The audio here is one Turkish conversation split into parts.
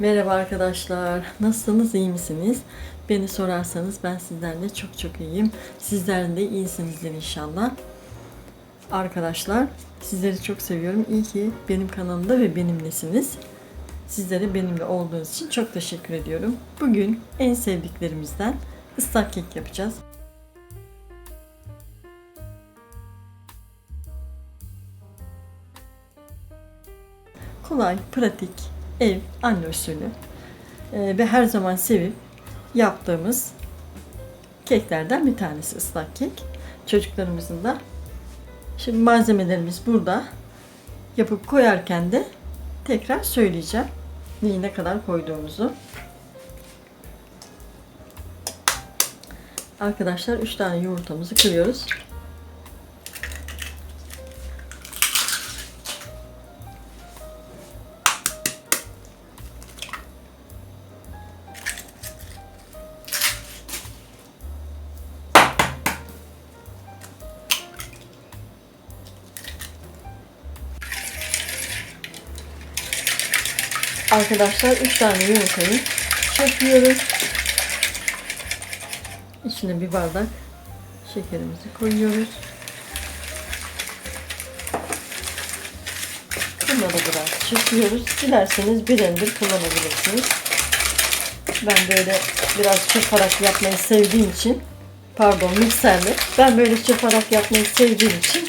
Merhaba arkadaşlar. Nasılsınız? iyi misiniz? Beni sorarsanız ben sizlerle çok çok iyiyim. Sizler de iyisinizdir inşallah. Arkadaşlar sizleri çok seviyorum. İyi ki benim kanalımda ve benimlesiniz. Sizlere benimle olduğunuz için çok teşekkür ediyorum. Bugün en sevdiklerimizden ıslak kek yapacağız. Kolay, pratik, ev, anne usulü Ee, ve her zaman sevip yaptığımız keklerden bir tanesi ıslak kek. Çocuklarımızın da. Şimdi malzemelerimiz burada. Yapıp koyarken de tekrar söyleyeceğim. Neyi ne kadar koyduğumuzu. Arkadaşlar 3 tane yumurtamızı kırıyoruz. Arkadaşlar 3 tane yumurtayı çırpıyoruz. İçine bir bardak şekerimizi koyuyoruz. Bunları biraz çırpıyoruz. Dilerseniz blender kullanabilirsiniz. Ben böyle biraz çırparak yapmayı sevdiğim için pardon mikserle ben böyle çırparak yapmayı sevdiğim için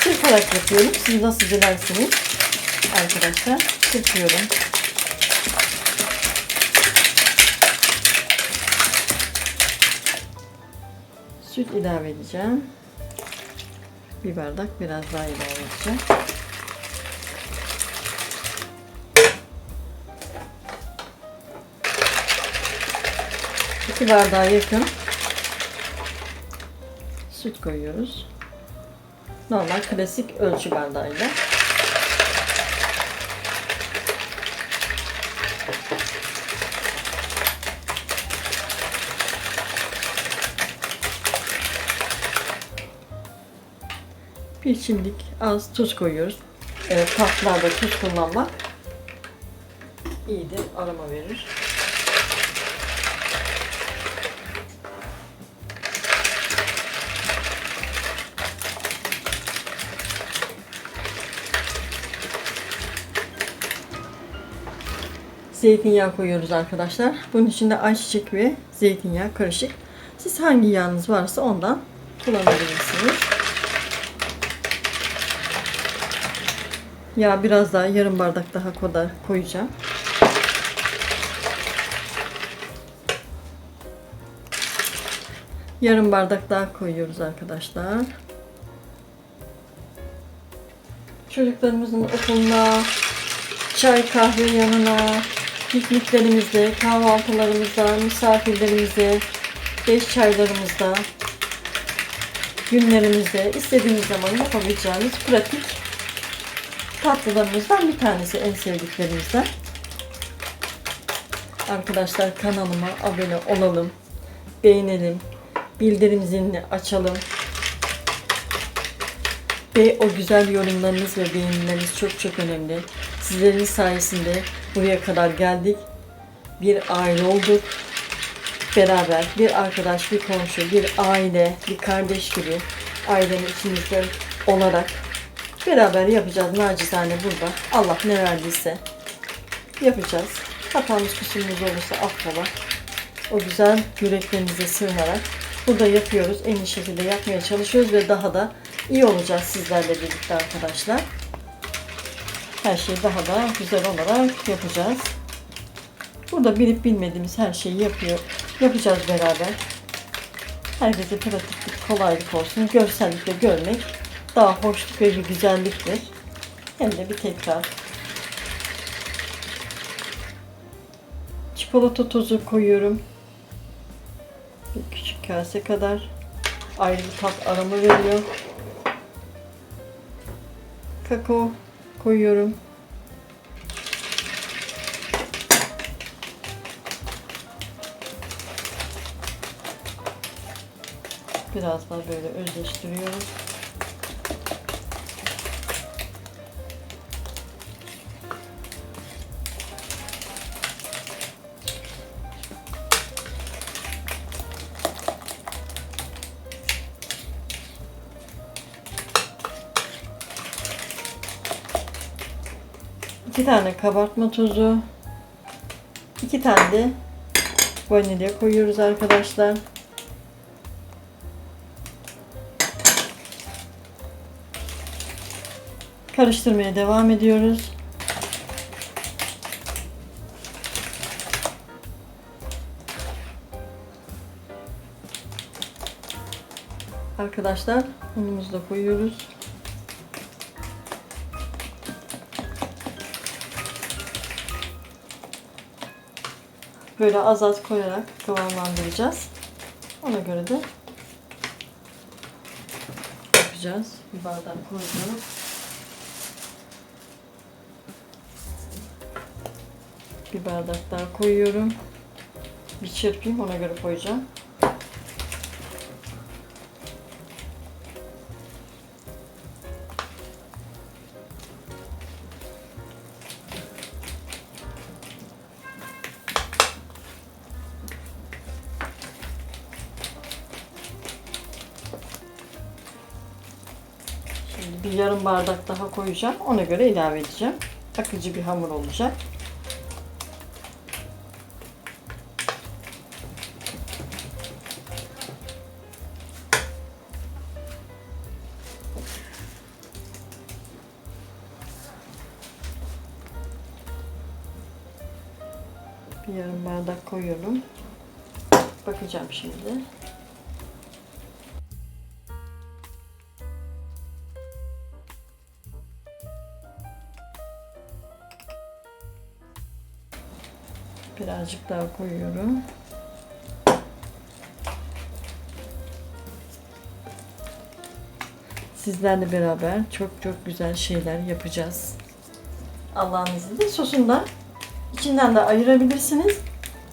çırparak yapıyorum. Siz nasıl dilerseniz arkadaşlar çırpıyorum. Süt ilave edeceğim. Bir bardak biraz daha ilave edeceğim. İki bardağa yakın süt koyuyoruz. Normal klasik ölçü bardağıyla. Çimdik az tuz koyuyoruz. Evet, tatlılarda tuz kullanmak iyidir, aroma verir. Zeytinyağı koyuyoruz arkadaşlar. Bunun içinde ayçiçek ve zeytinyağı karışık. Siz hangi yağınız varsa ondan kullanabilirsiniz. Ya biraz daha yarım bardak daha kadar koyacağım. Yarım bardak daha koyuyoruz arkadaşlar. Çocuklarımızın okuluna, çay kahve yanına, pikniklerimizde, kahvaltılarımızda, misafirlerimize, beş çaylarımızda, günlerimizde istediğimiz zaman yapabileceğimiz pratik tatlılarımızdan bir tanesi en sevdiklerimizden. Arkadaşlar kanalıma abone olalım, beğenelim, bildirim zilini açalım. Ve o güzel yorumlarınız ve beğenileriniz çok çok önemli. Sizlerin sayesinde buraya kadar geldik. Bir aile olduk. Beraber bir arkadaş, bir komşu, bir aile, bir kardeş gibi ailenin içimizde olarak Beraber yapacağız nacizane burada. Allah ne verdiyse yapacağız. Hatamız kusurumuz olursa affola. O güzel yüreklerinize sığınarak burada yapıyoruz. En iyi şekilde yapmaya çalışıyoruz ve daha da iyi olacağız sizlerle birlikte arkadaşlar. Her şeyi daha da güzel olarak yapacağız. Burada bilip bilmediğimiz her şeyi yapıyor. Yapacağız beraber. Herkese pratiklik, kolaylık olsun. Görsellikle görmek daha ve bir güzelliktir. Hem de bir tekrar. Çikolata tozu koyuyorum. Bir küçük kase kadar. Ayrı bir tat aromu veriyor. Kakao koyuyorum. Biraz daha böyle özleştiriyoruz. 2 tane kabartma tozu, 2 tane de vanilya koyuyoruz arkadaşlar. Karıştırmaya devam ediyoruz. Arkadaşlar unumuzu da koyuyoruz. Böyle az az koyarak kıvamlandıracağız. Ona göre de yapacağız. Bir bardak koyacağım. Bir bardak daha koyuyorum. Bir çırpayım ona göre koyacağım. Bir yarım bardak daha koyacağım. Ona göre ilave edeceğim. Akıcı bir hamur olacak. Birazcık daha koyuyorum. Sizlerle beraber çok çok güzel şeyler yapacağız. Allah'ın izniyle sosunu da içinden de ayırabilirsiniz.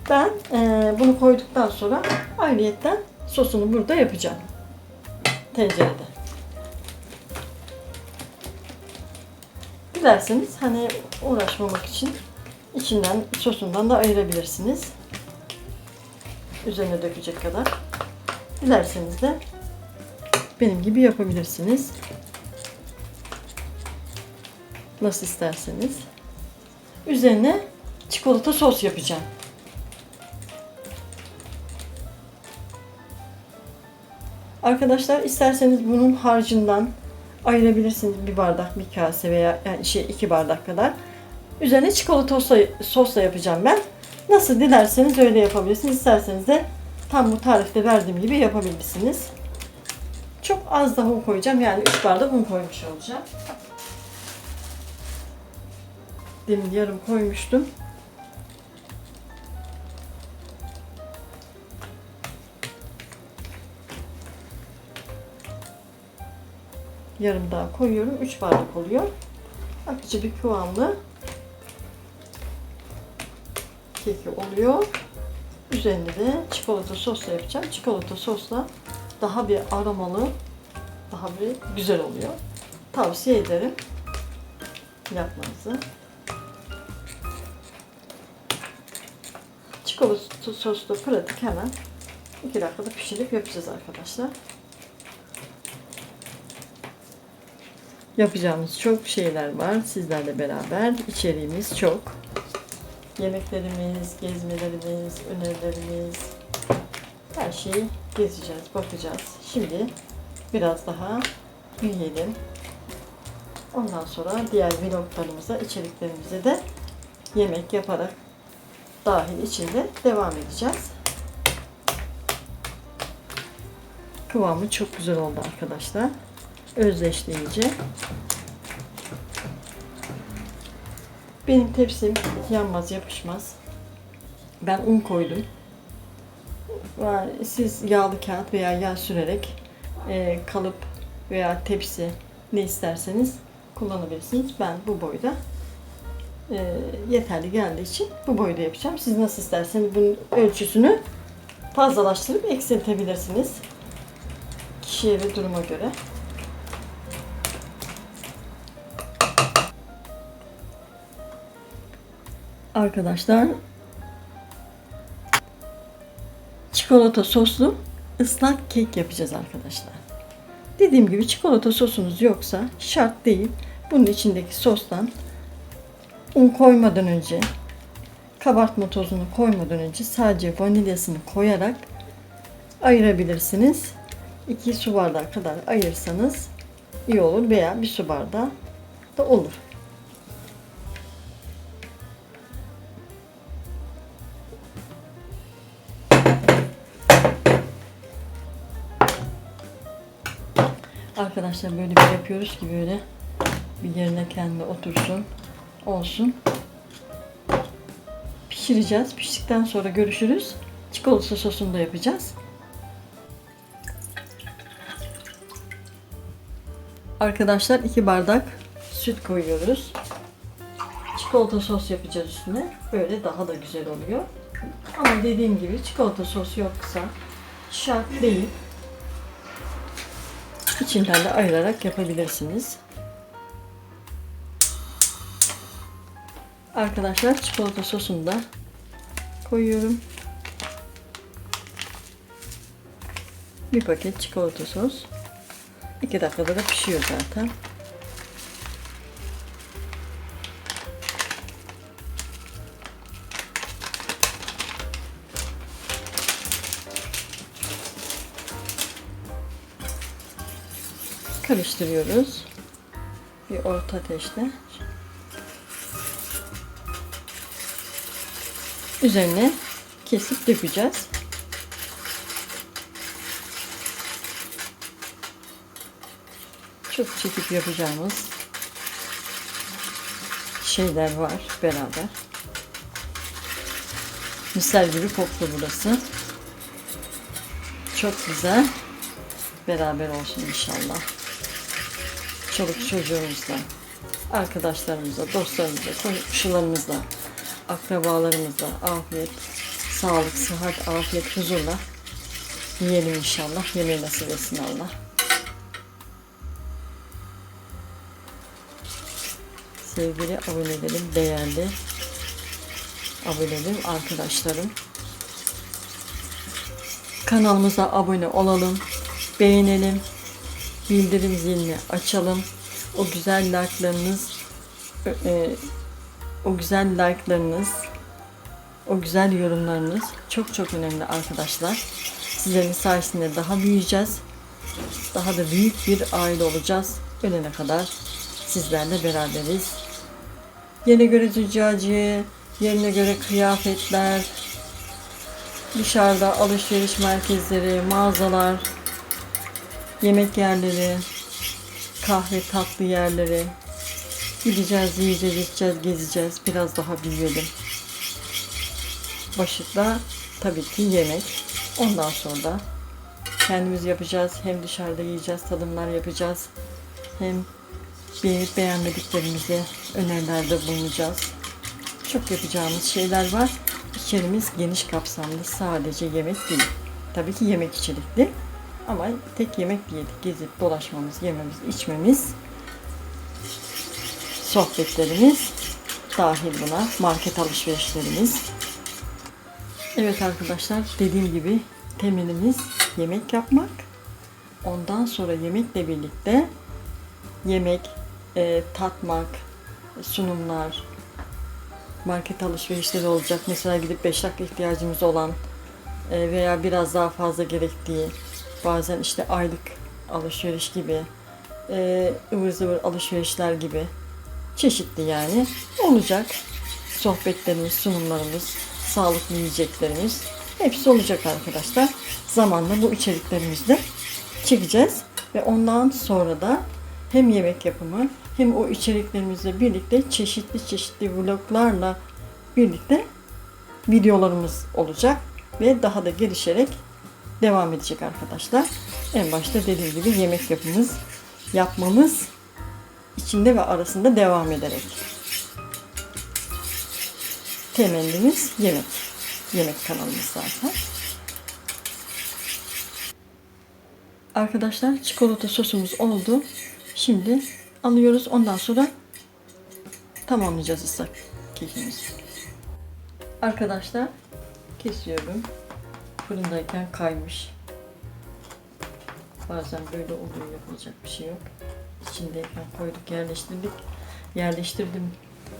Ben eee, bunu koyduktan sonra ayrıyetten sosunu burada yapacağım. Tencerede. Dilerseniz hani uğraşmamak için içinden sosundan da ayırabilirsiniz. Üzerine dökecek kadar. Dilerseniz de benim gibi yapabilirsiniz. Nasıl isterseniz. Üzerine çikolata sos yapacağım. Arkadaşlar isterseniz bunun harcından ayırabilirsiniz bir bardak, bir kase veya yani şey iki bardak kadar. Üzerine çikolata sosla, yapacağım ben. Nasıl dilerseniz öyle yapabilirsiniz. İsterseniz de tam bu tarifte verdiğim gibi yapabilirsiniz. Çok az daha un koyacağım. Yani 3 bardak un koymuş olacağım. Demin yarım koymuştum. Yarım daha koyuyorum. 3 bardak oluyor. Akıcı bir kıvamlı keki oluyor. Üzerinde de çikolata sosla yapacağım. Çikolata sosla daha bir aromalı, daha bir güzel oluyor. Tavsiye ederim yapmanızı. Çikolata soslu pratik hemen 2 dakikada pişirip yapacağız arkadaşlar. Yapacağımız çok şeyler var sizlerle beraber. İçeriğimiz çok. Yemeklerimiz, gezmelerimiz, önerilerimiz, her şeyi gezeceğiz, bakacağız. Şimdi biraz daha büyüyelim. Ondan sonra diğer vloglarımıza, içeriklerimize de yemek yaparak dahil içinde devam edeceğiz. Kıvamı çok güzel oldu arkadaşlar. Özleşleyici. Benim tepsim yanmaz, yapışmaz. Ben un koydum. Siz yağlı kağıt veya yağ sürerek e, kalıp veya tepsi ne isterseniz kullanabilirsiniz. Ben bu boyda e, yeterli geldiği için bu boyda yapacağım. Siz nasıl isterseniz bunun ölçüsünü fazlalaştırıp eksiltebilirsiniz. Kişiye ve duruma göre. Arkadaşlar çikolata soslu ıslak kek yapacağız arkadaşlar. Dediğim gibi çikolata sosunuz yoksa şart değil. Bunun içindeki sostan un koymadan önce kabartma tozunu koymadan önce sadece vanilyasını koyarak ayırabilirsiniz. 2 su bardağı kadar ayırsanız iyi olur veya bir su bardağı da olur. Arkadaşlar böyle bir yapıyoruz ki böyle bir yerine kendi otursun olsun. Pişireceğiz. Piştikten sonra görüşürüz. Çikolata sosunu da yapacağız. Arkadaşlar 2 bardak süt koyuyoruz. Çikolata sos yapacağız üstüne. Böyle daha da güzel oluyor. Ama dediğim gibi çikolata sos yoksa şart değil. İçinden de ayırarak yapabilirsiniz. Arkadaşlar çikolata sosunu da koyuyorum. Bir paket çikolata sos. 2 dakikada da pişiyor zaten. Karıştırıyoruz. Bir orta ateşte. Üzerine kesip dökeceğiz. Çok çekip yapacağımız şeyler var beraber. Misal gibi koktu burası. Çok güzel. Beraber olsun inşallah. Çoluk çocuğumuzla, arkadaşlarımızla, dostlarımızla, komşularımızla, akrabalarımızla afiyet, sağlık, sıhhat, afiyet, huzurla yiyelim inşallah. Yemeği nasip etsin Allah. Sevgili abonelerim, değerli abonelerim, arkadaşlarım. Kanalımıza abone olalım, beğenelim, bildirim zilini açalım. O güzel like'larınız, e, o güzel like'larınız, o güzel yorumlarınız çok çok önemli arkadaşlar. Sizlerin sayesinde daha büyüyeceğiz. Daha da büyük bir aile olacağız. Ölene kadar sizlerle beraberiz. Yerine göre züccaciye, yerine göre kıyafetler, dışarıda alışveriş merkezleri, mağazalar, yemek yerleri, kahve tatlı yerleri. Gideceğiz, yiyeceğiz, içeceğiz, gezeceğiz. Biraz daha büyüyelim. Başında tabii ki yemek. Ondan sonra da kendimiz yapacağız. Hem dışarıda yiyeceğiz, tadımlar yapacağız. Hem beğenip beğenmediklerimize önerilerde bulunacağız. Çok yapacağımız şeyler var. İçerimiz geniş kapsamlı. Sadece yemek değil. Tabii ki yemek içerikli. Ama tek yemek değil. Gezip dolaşmamız, yememiz, içmemiz, sohbetlerimiz dahil buna. Market alışverişlerimiz. Evet arkadaşlar dediğim gibi temelimiz yemek yapmak. Ondan sonra yemekle birlikte yemek, e, tatmak, sunumlar, market alışverişleri olacak. Mesela gidip 5 dakika ihtiyacımız olan e, veya biraz daha fazla gerektiği bazen işte aylık alışveriş gibi e, ıvır zıvır alışverişler gibi çeşitli yani olacak. Sohbetlerimiz, sunumlarımız, sağlıklı yiyeceklerimiz hepsi olacak arkadaşlar. Zamanla bu içeriklerimizi de çekeceğiz ve ondan sonra da hem yemek yapımı hem o içeriklerimizle birlikte çeşitli çeşitli vloglarla birlikte videolarımız olacak ve daha da gelişerek devam edecek arkadaşlar. En başta dediğim gibi yemek yapımız, yapmamız içinde ve arasında devam ederek. Temelimiz yemek. Yemek kanalımız zaten. Arkadaşlar çikolata sosumuz oldu. Şimdi alıyoruz. Ondan sonra tamamlayacağız ıslak kekimizi. Arkadaşlar kesiyorum. Fırındayken kaymış. Bazen böyle oluyor yapılacak bir şey yok. İçindeyken koyduk yerleştirdik. Yerleştirdim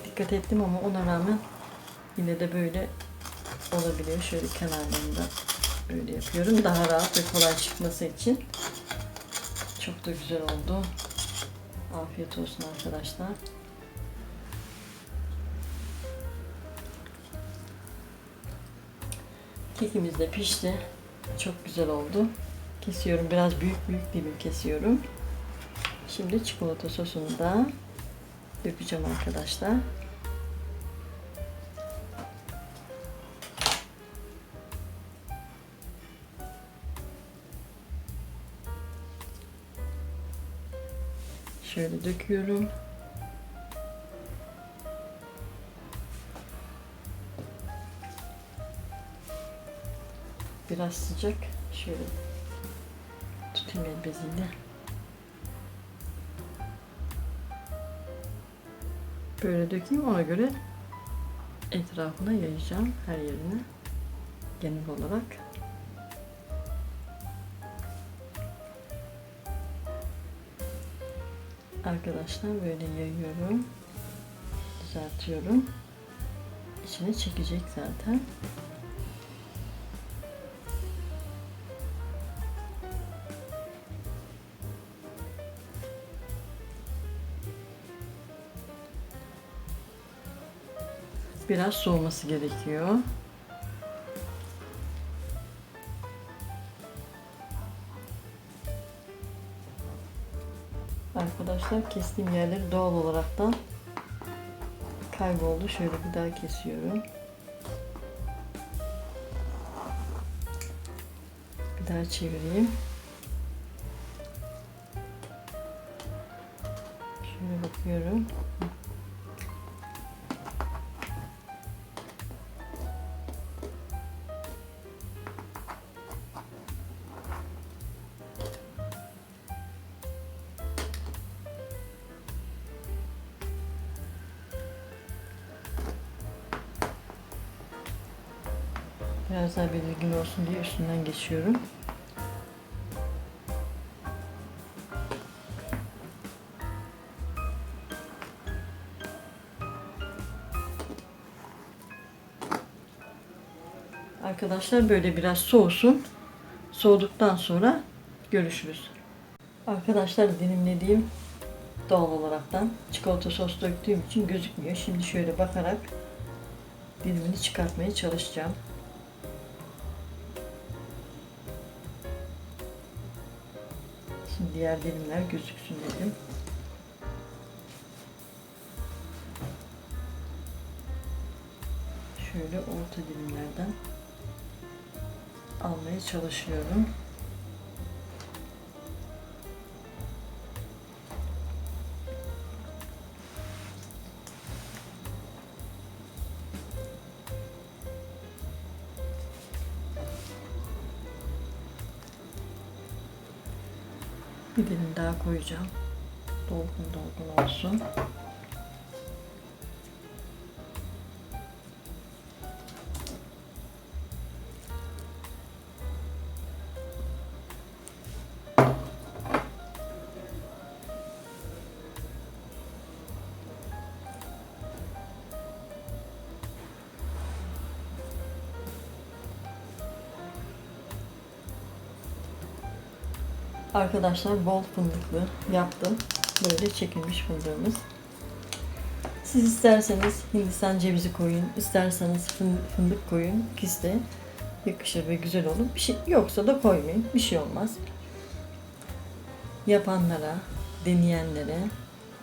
dikkat ettim ama ona rağmen yine de böyle olabiliyor. Şöyle kenarlarında böyle yapıyorum. Daha rahat ve kolay çıkması için. Çok da güzel oldu. Afiyet olsun arkadaşlar. Kekimiz de pişti. Çok güzel oldu. Kesiyorum. Biraz büyük büyük dilim kesiyorum. Şimdi çikolata sosunu da dökeceğim arkadaşlar. Şöyle döküyorum. Biraz sıcak. Şöyle tutayım el beziyle. Böyle dökeyim ona göre etrafına yayacağım her yerine genel olarak. Arkadaşlar böyle yayıyorum. Düzeltiyorum. İçine çekecek zaten. Biraz soğuması gerekiyor. Arkadaşlar kestiğim yerleri doğal olaraktan kayboldu. Şöyle bir daha kesiyorum. Bir daha çevireyim. Şöyle bakıyorum. Olsun diye üstünden geçiyorum. Arkadaşlar böyle biraz soğusun. Soğuduktan sonra görüşürüz. Arkadaşlar dilimlediğim doğal olaraktan çikolata sos döktüğüm için gözükmüyor. Şimdi şöyle bakarak dilimini çıkartmaya çalışacağım. Diğer dilimler gözüksün dedim. Şöyle orta dilimlerden almaya çalışıyorum. Bir dilim daha koyacağım. Dolgun dolgun olsun. Arkadaşlar bol fındıklı yaptım. Böyle çekilmiş fındığımız. Siz isterseniz Hindistan cevizi koyun, isterseniz fın- fındık koyun. İkisi de yakışır ve güzel olur. Bir şey yoksa da koymayın. Bir şey olmaz. Yapanlara, deneyenlere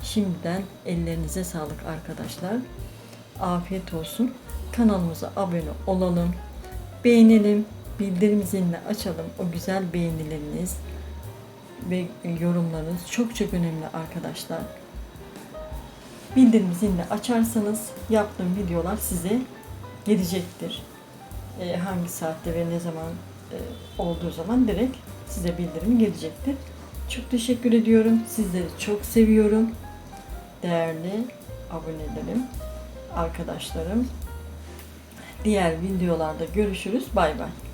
şimdiden ellerinize sağlık arkadaşlar. Afiyet olsun. Kanalımıza abone olalım. Beğenelim. Bildirim zilini açalım. O güzel beğenileriniz ve yorumlarınız çok çok önemli arkadaşlar. Bildirim zilini açarsanız yaptığım videolar size gelecektir. Ee, hangi saatte ve ne zaman e, olduğu zaman direkt size bildirim gelecektir. Çok teşekkür ediyorum. Sizleri çok seviyorum. Değerli abonelerim, arkadaşlarım. Diğer videolarda görüşürüz. Bay bay.